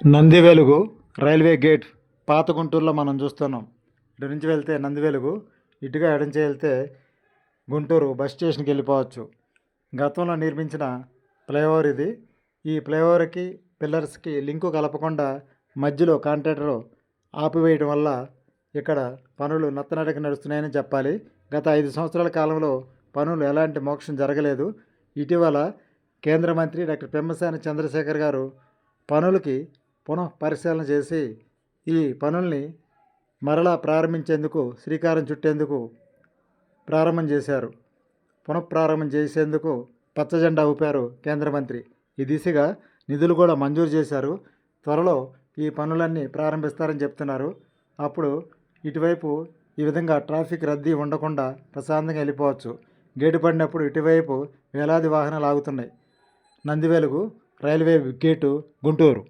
Nandivelugu railway gate పాత గుంటూరులో మనం చూస్తున్నాం. ఇటు నుంచి వెళ్తే నందివెలుగు ఇటుగా ఎడంచి వెళ్తే గుంటూరు బస్ స్టేషన్కి వెళ్ళిపోవచ్చు. గతంలో నిర్మించిన ఫ్లైఓవర్ ఇది. ఈ ఫ్లైఓవర్కి పిల్లర్స్కి లింకు కలపకుండా మధ్యలో కాంట్రాక్టర్ ఆపివేయడం వల్ల ఇక్కడ పనులు నత్తనడక నడుస్తున్నాయని చెప్పాలి. గత ఐదు సంవత్సరాల కాలంలో పనులు ఎలాంటి మోక్షం జరగలేదు. ఇటీవల కేంద్ర మంత్రి డాక్టర్ పెమ్మసాని చంద్రశేఖర్ గారు పనులకి పునః పరిశీలన చేసి ఈ పనుల్ని మరలా ప్రారంభించేందుకు శ్రీకారం చుట్టేందుకు ప్రారంభం చేశారు. పునఃప్రారంభం చేసేందుకు పచ్చజెండా ఊపారు కేంద్ర మంత్రి. ఈ దిశగా నిధులు కూడా మంజూరు చేశారు. త్వరలో ఈ పనులన్నీ ప్రారంభిస్తారని చెప్తున్నారు. అప్పుడు ఇటువైపు ఈ విధంగా ట్రాఫిక్ రద్దీ ఉండకుండా ప్రశాంతంగా వెళ్ళిపోవచ్చు. గేటు పడినప్పుడు ఇటువైపు వేలాది వాహనాలు ఆగుతున్నాయి. Nandivelugu railway gate Guntur.